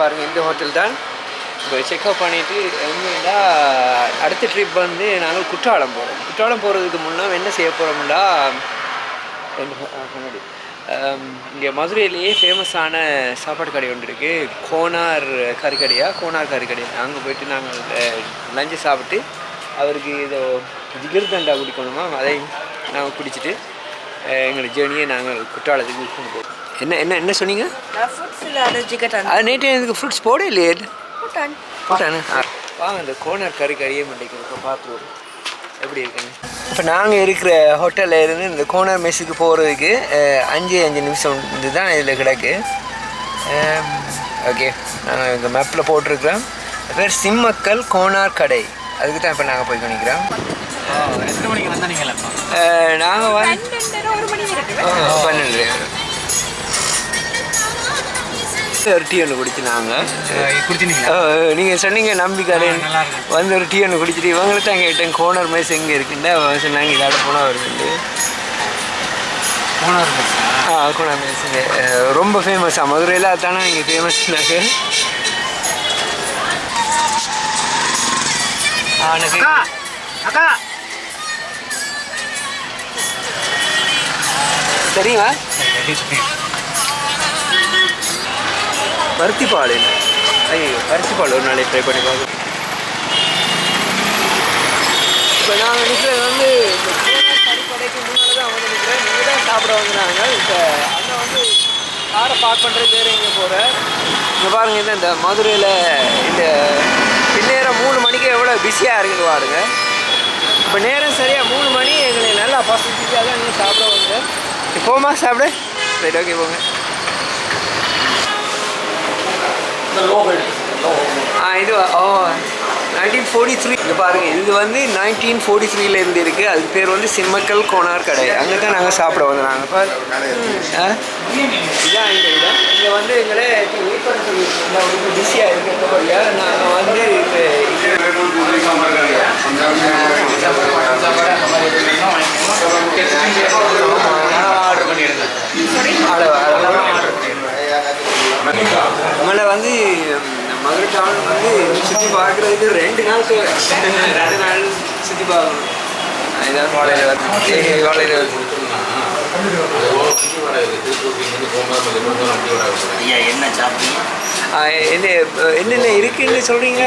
பாருங்கள் இந்த ஹோட்டல் தான். இப்போ செக்அப் பண்ணிவிட்டு எங்கேண்டா அடுத்த ட்ரிப் வந்து நாங்கள் குற்றாலம் போகிறோம் குற்றாலம் போகிறதுக்கு முன்னே என்ன செய்ய போகிறோம்னா முன்னாடி. இங்கே மதுரையிலேயே ஃபேமஸான சாப்பாடு கடை ஒன்று இருக்குது கோனார் கறிக்கடையா? கோனார் கறிக்கடையா அங்கே போயிட்டு நாங்கள் லஞ்சு சாப்பிட்டு அவருக்கு இதோ ஜிகிர்தண்டா குடிக்கணுமா அதை நாங்கள் குடிச்சிட்டு எங்களோட ஜேர்னியை நாங்கள் குற்றாலத்துக்கு கொண்டு போகிறோம் என்ன என்ன என்ன சொன்னீங்க? அது நேற்று எனக்கு ஃப்ரூட்ஸ் போட இல்லையே. போட்டான். போட்டானு வாங்க இந்த கோனர் கறி கறியே மாட்டேங்குது இப்போ பார்த்துருவோம். எப்படி இருக்குன்னு. இப்போ நாங்கள் இருக்கிற ஹோட்டலில் இருந்து இந்த கோனர் மெஸ்ஸுக்கு போகிறதுக்கு அஞ்சு அஞ்சு நிமிஷம் இது தான் இதில் கிடக்கு. ஓகே நாங்கள் எங்கள் மேப்பில் போட்டிருக்கிறோம். பேர் சிம்மக்கல் கோனார் கடை. அதுக்கு தான் இப்போ நாங்கள் போய் பண்ணிக்கிறோம் எத்தனை மணிக்கு வந்தீங்களா நாங்கள் வந்து பன்னெண்டரை. பன்னெண்டு ஒரு டீ ஒன்று குடிச்சு நாங்கள் சொன்னீங்க இருக்கு. வந்து ஒரு டீ ஒன்று குடிச்சிட்டு இவங்கள்ட்ட கேட்டேன் கோனர் மைஸ் எங்கே இருக்குன்னு. அவங்க சொன்னாங்க இதாட போனால் வருது மூணாவது பஸ்ஸா ஆ கோனர் மைஸ் ரொம்ப ஃபேமஸாக மதுரையில் அதானே இங்கே ஃபேமஸ்னாக்க அக்கா அக்கா. தெரியுமா? பருத்தி பால் ஐயோ பருத்தி பால் ஒரு நாளைக்கு ட்ரை பண்ணி பார்க்கணும். இப்போ நான் நினைக்கிறது வந்து கடைக்கு முன்னால் தான் வந்து நிற்கிறேன் நீங்கள் தான் சாப்பிட வந்துடுறாங்க இப்போ அண்ணன் வந்து காரை பார்க் பண்ணுறது வேறு எங்கே போகிறேன் இங்கே பாருங்கள் இந்த இந்த மதுரையில் இந்த பின்னேரம் மூணு மணிக்கு எவ்வளோ பிஸியாக இருக்குன்னு பாருங்க. இப்போ நேரம் சரியாக மூணு மணி. எங்களை நல்லா பசங்க தான் நீங்கள் சாப்பிட வந்து போமா சாப்பிட. ரைட் ஓகே போங்க ஆ இது ஓ நைன்டீன் ஃபோர்ட்டி த்ரீ இங்கே பாருங்கள் இது வந்து நைன்டீன் ஃபோர்ட்டி த்ரீலேருந்து இருக்குது அதுக்கு பேர் வந்து சிம்மக்கல் கோனார் கடை. அங்கே தான் நாங்கள் சாப்பிட வந்தோம். நாங்கள் ஆ? இதான் இந்த இடம். இங்கே வந்து எங்களை வெயிட் பண்ண சொல்லியிருக்கோம் ரொம்ப பிஸியாக இருக்கிறபடியா நாங்கள் வந்து இப்போ ஆர்டர் பண்ணிடுங்க நம்மளை வந்து மதுரை டவுன் வந்து சுற்றி பார்க்குறதுக்கு ரெண்டு நாள் ரெண்டு நாள் சுற்றி பார்க்கணும். இதான் காலையில் வருது காலையில் வருது என்ன என்னென்ன இருக்குன்னு சொல்கிறீங்க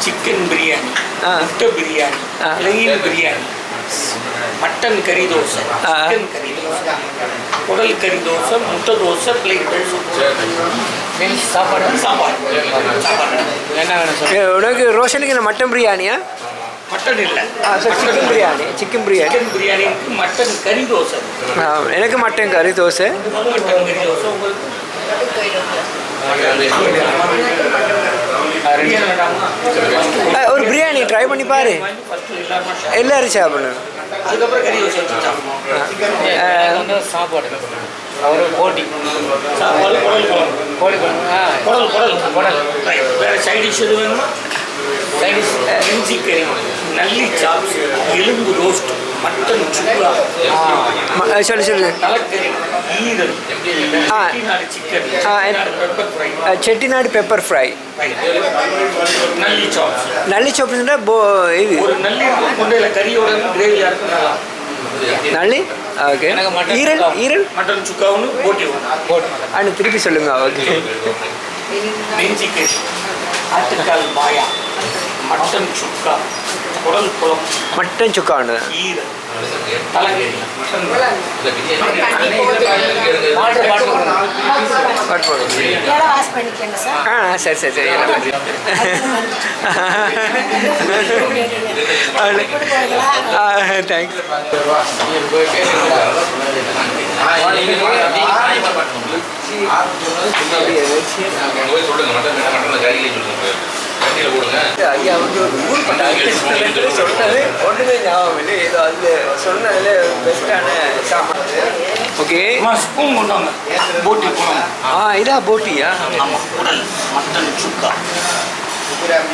சிக்கன் பிரியாணி ஆ. முட்டை பிரியாணி ஆ. பிளெயின் பிரியாணி மட்டன் கறி தோசை ஆ. சிக்கன் கறி தோசை குடல் கறி தோசை முட்டை தோசை பிளெயின் மீன்ஸ் சாப்பாடு. சாப்பாடு. சாப்பாடு. என்ன வேணும் சொல்லு? ஏ, உனக்கு ரோஷனுக்கு என்ன மட்டன் பிரியாணியா? மட்டன் இல்லை. ஆ sir chicken biryani chicken biryani chicken biryani. இருக்கு, மட்டன் கறி தோசை. ஆ, எனக்கு மட்டன் கறி தோசை. மட்டன் கறி தோசை உங்களுக்கு? பிரியாணி வேண்டாமா? ஆ, ஒரு பிரியாணி ட்ரை பண்ணி பாரு. எல்லாரும் சாப்பிடணும். அதுக்கப்புறம் கறி வச்சு சாப்பிடுவோம். சாப்பாடு ஒரு போட்டி. சாப்பாடு குடல் குழம்பு கோழி குழம்பு குடல் குடல் குடல் வேற சைட் டிஷ் எது வேணுமா? சைட் டிஷ் இஞ்சி கறி நல்லி சாப்ஸ் எலும்பு ரோஸ்ட் மட்டன் சொல்லு சொல்லு ஈரல். செட்டிநாடு பெப்பர் ஃப்ரை நல்லி சாப்ஸ் நல்லி சோப்புன்னா போ இது ஒரு நல்லி கொண்டையில கறியோட கிரேவியா இருக்கும் நல்லா நல்லி ஓகே ஈரல். ஈரல் மட்டன் சுக்கா ஒன்று போட்டி போட்டு அண்ணு திருப்பி சொல்லுங்க ஓகே நெஞ்சி கறி ஆட்டுக்கால் மாயா மட்டன் சுக்கா குடல் குழம்பு மட்டன் சுக்கானு ஒன்று ஆ சரி சரி சரி ஐயா வந்து ஒரு ஊர் பட்டாங்க சொன்னது ஒன்றுமே ஞாபகம் இல்லை. ஏதோ அதில் சொன்னதில் பெஸ்ட்டான சாமான் ஓகே. ஸ்பூன் கொண்டு வாங்க போட்டி குழம்பு ஆ இதா போட்டியா ஆமாம் குடல் மட்டன் சுக்கா. மட்டன்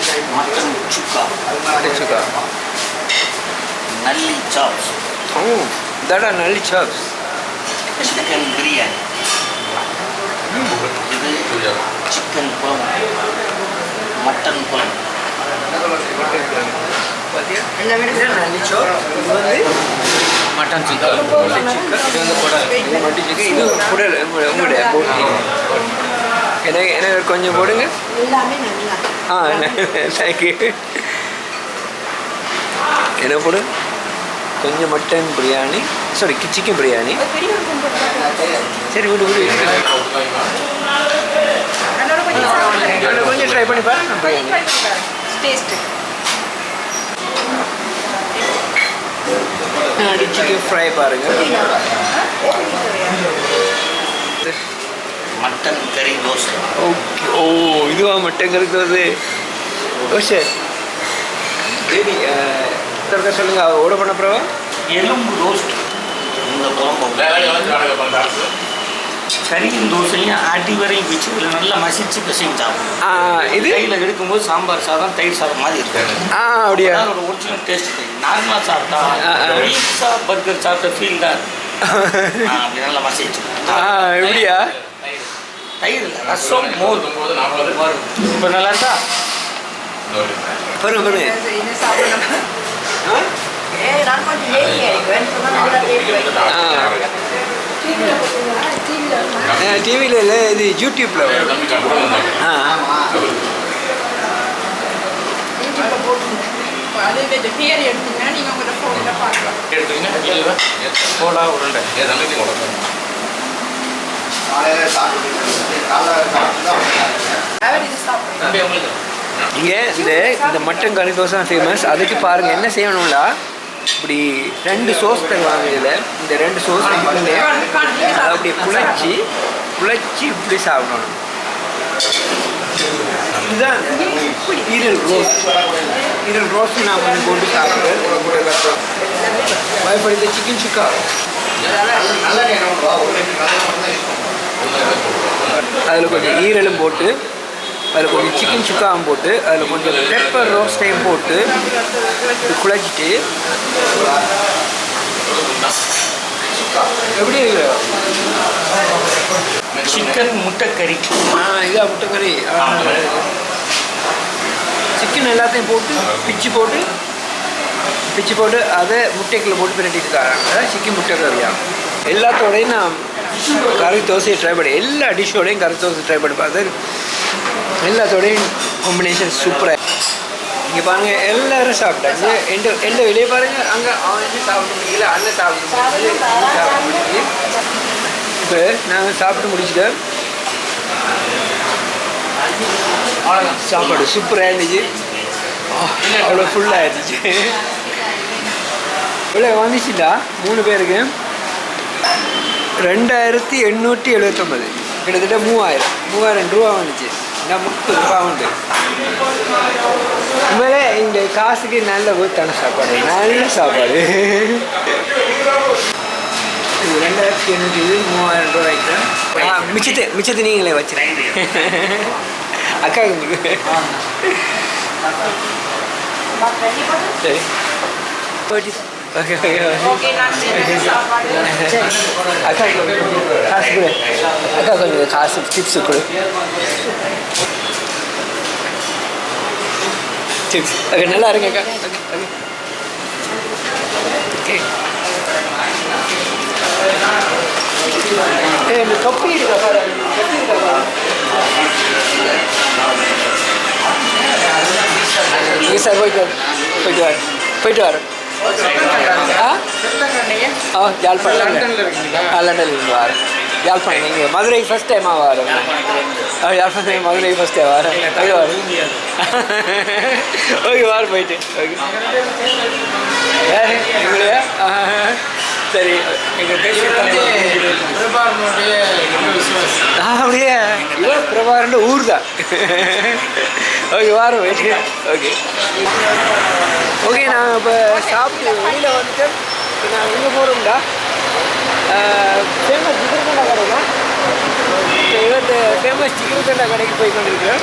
சுக்கா. மட்டன் சுக்கா. நல்லி சாப்ஸ் ஓ தடா நல்லி சாப்ஸ் சிக்கன் பிரியாணி இது சிக்கன் குழம்பு. மட்டன் குழம்பு. மட்டன் சிக்கன் இது வந்து குடல் இது இது குடல் உங்களுடைய எனக்கு எனக்கு கொஞ்சம் போடுங்க ஆ தேங்க்யூ என்ன போடு கொஞ்சம் mutton biryani sorry chicken biryani சரி விடு விடு கொஞ்சம் ட்ரை பண்ணி பாரு. நான் பிரியாணி டேஸ்ட் அடி சிக்கன் ஃப்ரை பாருங்க. மட்டன் கறி தோசை. ஓகே. ஓ இதுவா மட்டன் கறி தோசை? ஓ சரி. தற்கா சொல்லுங்க. ஓட பண்ண பிறவா எலும்பு ரோஸ்ட் இந்த குழம்பு. கறியும் தோசையும் அடி வரையும் வச்சு இதில் நல்லா மசிச்சு பிசைஞ்சு சாப்பிடும் இது? கையில் எடுக்கும்போது சாம்பார் சாதம் தயிர் சாதம் மாதிரி இருக்கும் ஆ அப்படியா? அதோட ஒரிஜினல் டேஸ்ட் நார்மலாக சாப்பிட்டா. பீஸா பர்கர் சாப்பிட்ட ஃபீல் தான் அப்படி நல்லா மசிச்சு. ஆ எப்படியா தயிர். இல்லை ரசம் மோர். இப்போ நல்லா இருக்கா? ஆ? ஏ நான் கொஞ்சம் டிவியில் இல்லை இது யூடியூப்பில் ஆ உருண்டை இங்கே இந்த இந்த மட்டன் கறி தோசை தான் ஃபேமஸ் அதுக்கு பாருங்கள் என்ன செய்யணும்டா இப்படி ரெண்டு சோஸ் தருவாங்க இதில். இந்த ரெண்டு சோஸ் அப்படி குழைச்சி குழச்சி இப்படி சாப்பிடணும் இதுதான் ஈரல் ரோஸ். ஈரல் ரோஸ்ட் நான் கொஞ்சம் கொண்டு சாப்பிட்றேன் பயப்படி சிக்கன் சுக்கா அதில் கொஞ்சம் ஈரலும் போட்டு அதில் கொஞ்சம் சிக்கன் சுக்காவும் போட்டு அதில் கொஞ்சம் பெப்பர் ரோஸ்டையும் போட்டு குழச்சிட்டு எப்படி இருக்கு சிக்கன் முட்டைக்கறி. ஆ இதா முட்டைக்கறி. சிக்கன் எல்லாத்தையும் போட்டு பிச்சு போட்டு பிச்சு போட்டு அதை முட்டைக்குள்ள போட்டு பிரட்டிட்டு தராங்க அதான் சிக்கன் முட்டை கறியா எல்லாத்தோடையும் நான் கறி தோசையை ட்ரை பண்ணி எல்லா டிஷ்ஷோடையும் கறி தோசை ட்ரை பண்ணி பார்த்தேன். எல்லாத்தோடையும் காம்பினேஷன் சூப்பராக இங்கே பாருங்க எல்லாரும் சாப்பிட்டாங்க. எந்த எந்த வெளியே பாருங்க அங்கே அவன் சாப்பிட முடியல அண்ணன் சாப்பிட முடியல. சாப்பிட முடியல. இப்போ நாங்கள் சாப்பிட்டு முடிச்சுட்டோம். சாப்பாடு சூப்பராக இருந்துச்சு. அவ்வளோ ஃபுல்லாக இருந்துச்சு. இவ்வளோ வந்துச்சுடா மூணு பேருக்கு. ரெண்டாயிரத்தி எண்ணூற்றி எழுபத்தொம்பது கிட்டத்தட்ட மூவாயிரம். மூவாயிரம் ரூபா வந்துச்சு. நான் முப்பது ரூபா உண்டு. உண்மையிலே இந்த காசுக்கு நல்ல ஊத்தான சாப்பாடு. நல்ல சாப்பாடு. இது ரெண்டாயிரத்தி எண்ணூற்றி இது மூவாயிரம் ரூபா வைக்கிறேன். ஆ மிச்சத்தை மிச்சத்தை நீங்களே வச்சுருங்க. அக்காவுக்கு சரி. போயிட்டு ஓகே ஓகே. அக்கா காசு கொடு. அக்கா கொஞ்சம் காசு டிப்ஸ் கொடு. டிப்ஸ் ஓகே நல்லா இருங்க அக்கா. ஓகே ஓகே ஏ இந்த தொப்பி இருக்கா பாரு தொப்பி இருக்கா பாரு நீ சார் போயிட்டு வாரு போயிட்டு வாரு போயிட்டு வாரு ஆ ஆ யாழ்ப்பாணம் லண்டன்ல இருக்கீங்களா? ஆ லண்டன்ல இருந்து வாரு யாழ்ப்பாணம் நீங்கள் மதுரை ஃபஸ்ட் டைமாக வாரு ஆ யாழ்ப்பாணம் மதுரை ஃபஸ்ட் டைம் வாரு ஓகே வாரு ஓகே வாரு போயிட்டு ஓகே யாரு இவங்களையா ஆ, சரி அப்படியே? இவன் பிரபாகரன் ஊர் தான் ஓகே வாரம் ஓகே. ஓகே நான் இப்போ சாப்பிட்டு வெளியில் வந்துட்டு நான் எங்கே போகிறோம்டா ஃபேமஸ் ஜிகர்கண்டா கடைக்கா இப்போ இவத்து ஃபேமஸ் ஜிகர்கண்டா கடைக்கு போய் கொண்டிருக்கிறேன்.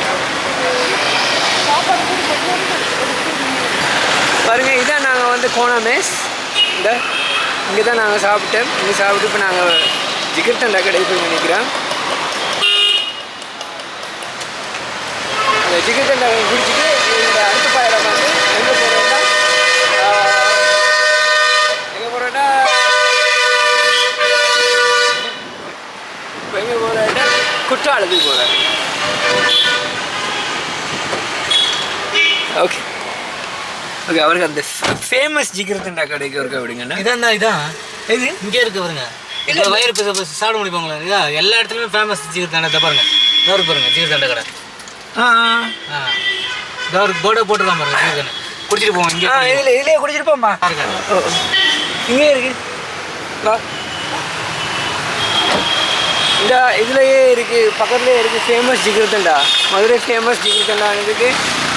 பாருங்க இதான் நாங்கள் வந்து கோணா மேஸ். இந்த இங்கே தான் நாங்கள் சாப்பிட்டோம். இங்கே சாப்பிட்டு இப்போ நாங்கள் ஜிகர்தண்டா கடைக்கு போய் நினைக்கிறோம் அந்த தண்டை குடிச்சிட்டு இந்த அடுத்த பயணம் வந்து எங்கே போகிறோம்னா எங்கே போகிறோன்னா இப்போ எங்கே போகிறேன்னா குற்றாலத்துக்கு போகிறேன் ஓகே. ஓகே அவருக்கு அந்த ஃபேமஸ் ஜிகிரத்தண்டா கடைக்கு ஒருக்கா விடுங்கண்ணா இதான் தான் இதான் இது? இங்கே இருக்கு பாருங்க. இந்த வயிறு பிச பிச சாப்பிட முடிப்பாங்களா இதான் எல்லா இடத்துலையுமே ஃபேமஸ் ஜீகர் தண்டை இதை பாருங்க. இதோ இருக்கு பாருங்க ஜீகர் தண்டை கடை. ஆ ஆ. இதோ ஒரு போர்டை போட்டுருக்கான் பாருங்க ஜீகர் தண்டை குடிச்சிட்டு போவோம் இங்கே ஆ இதில் இதுலேயே குடிச்சிருப்போம்மா இருக்காரு ஓ இங்கே இருக்கு. இந்த இதுலயே இருக்கு பக்கத்துலயே இருக்கு ஃபேமஸ் ஜிகிரத்தண்டா. மதுரை ஃபேமஸ் ஜிகிரத்தண்டா இருக்கு